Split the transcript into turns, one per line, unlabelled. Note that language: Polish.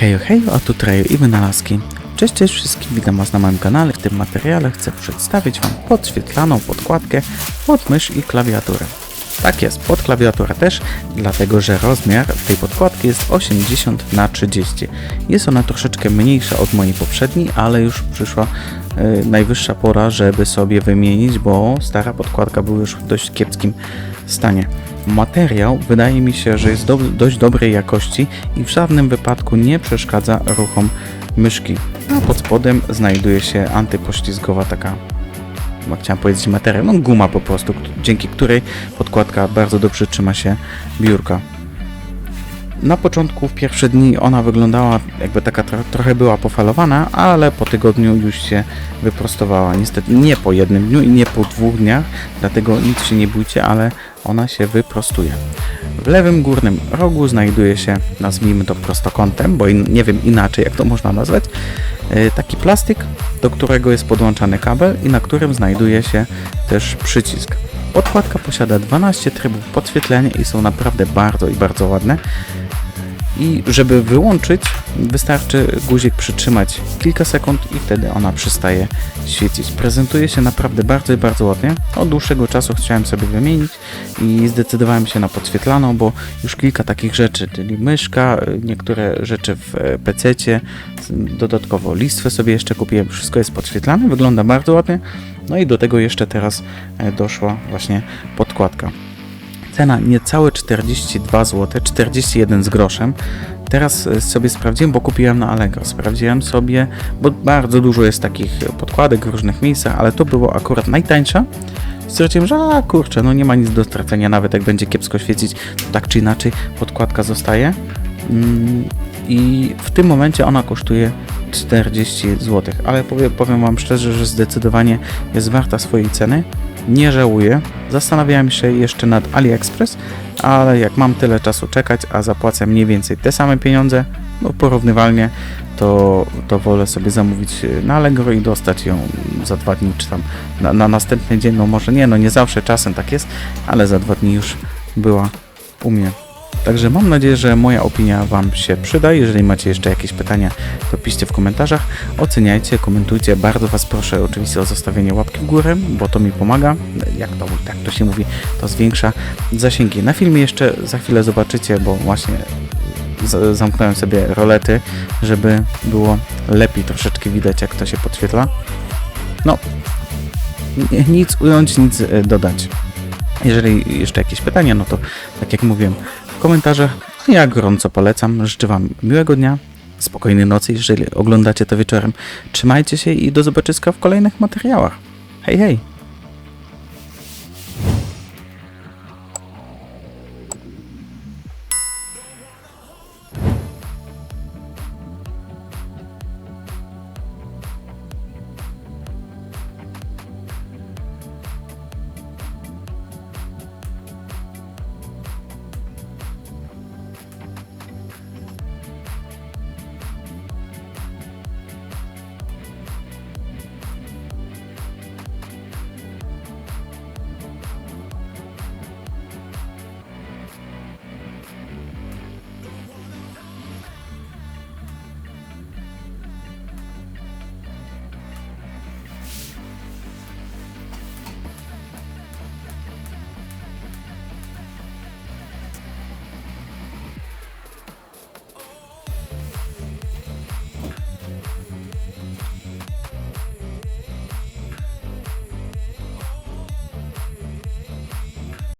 Hej, hej, a tu Trejo i wynalazki. Cześć, cześć wszystkim, witam was na moim kanale. W tym materiale chcę przedstawić wam podświetlaną podkładkę pod mysz i klawiaturę. Tak jest, pod klawiaturę też, dlatego że rozmiar tej podkładki jest 80 na 30 Jest ona troszeczkę mniejsza od mojej poprzedniej, ale już przyszła najwyższa pora, żeby sobie wymienić, bo stara podkładka była już w dość kiepskim stanie. Materiał wydaje mi się, że jest do, dość dobrej jakości i w żadnym wypadku nie przeszkadza ruchom myszki. A pod spodem znajduje się antypoślizgowa taka chciałem powiedzieć materiał, no guma po prostu, dzięki której podkładka bardzo dobrze trzyma się biurka. Na początku, w pierwsze dni ona wyglądała jakby taka tro trochę była pofalowana, ale po tygodniu już się wyprostowała. Niestety nie po jednym dniu i nie po dwóch dniach, dlatego nic się nie bójcie, ale ona się wyprostuje. W lewym górnym rogu znajduje się, nazwijmy to prostokątem, bo nie wiem inaczej jak to można nazwać, e, taki plastik, do którego jest podłączany kabel i na którym znajduje się też przycisk. Podkładka posiada 12 trybów podświetlenia i są naprawdę bardzo i bardzo ładne. I żeby wyłączyć, wystarczy guzik przytrzymać kilka sekund i wtedy ona przestaje świecić. Prezentuje się naprawdę bardzo bardzo ładnie. Od dłuższego czasu chciałem sobie wymienić i zdecydowałem się na podświetlaną, bo już kilka takich rzeczy, czyli myszka, niektóre rzeczy w PC, dodatkowo listwę sobie jeszcze kupiłem. Wszystko jest podświetlane, wygląda bardzo ładnie. No i do tego jeszcze teraz e, doszła właśnie podkładka. Cena niecałe 42 zł, 41 z groszem. Teraz e, sobie sprawdziłem, bo kupiłem na Allegro. Sprawdziłem sobie, bo bardzo dużo jest takich podkładek w różnych miejscach, ale to było akurat najtańsza. Stwierdziłem, że a kurczę, no nie ma nic do stracenia, nawet jak będzie kiepsko świecić, to tak czy inaczej podkładka zostaje. Mm, I w tym momencie ona kosztuje 40 zł, ale powiem, powiem Wam szczerze, że zdecydowanie jest warta swojej ceny. Nie żałuję. Zastanawiałem się jeszcze nad AliExpress, ale jak mam tyle czasu czekać, a zapłacę mniej więcej te same pieniądze, no porównywalnie, to, to wolę sobie zamówić na Allegro i dostać ją za dwa dni, czy tam na, na następny dzień, no może nie, no nie zawsze czasem tak jest, ale za dwa dni już była u mnie. Także mam nadzieję, że moja opinia Wam się przyda. Jeżeli macie jeszcze jakieś pytania, to piszcie w komentarzach. Oceniajcie, komentujcie. Bardzo Was proszę oczywiście o zostawienie łapki w górę, bo to mi pomaga. Jak to, jak to się mówi, to zwiększa zasięgi. Na filmie jeszcze za chwilę zobaczycie, bo właśnie zamknąłem sobie rolety, żeby było lepiej troszeczkę widać, jak to się podświetla. No, ni- nic ująć, nic e, dodać. Jeżeli jeszcze jakieś pytania, no to tak jak mówiłem, w komentarzach. Ja gorąco polecam. Życzę Wam miłego dnia, spokojnej nocy, jeżeli oglądacie to wieczorem. Trzymajcie się i do zobaczyska w kolejnych materiałach. Hej, hej!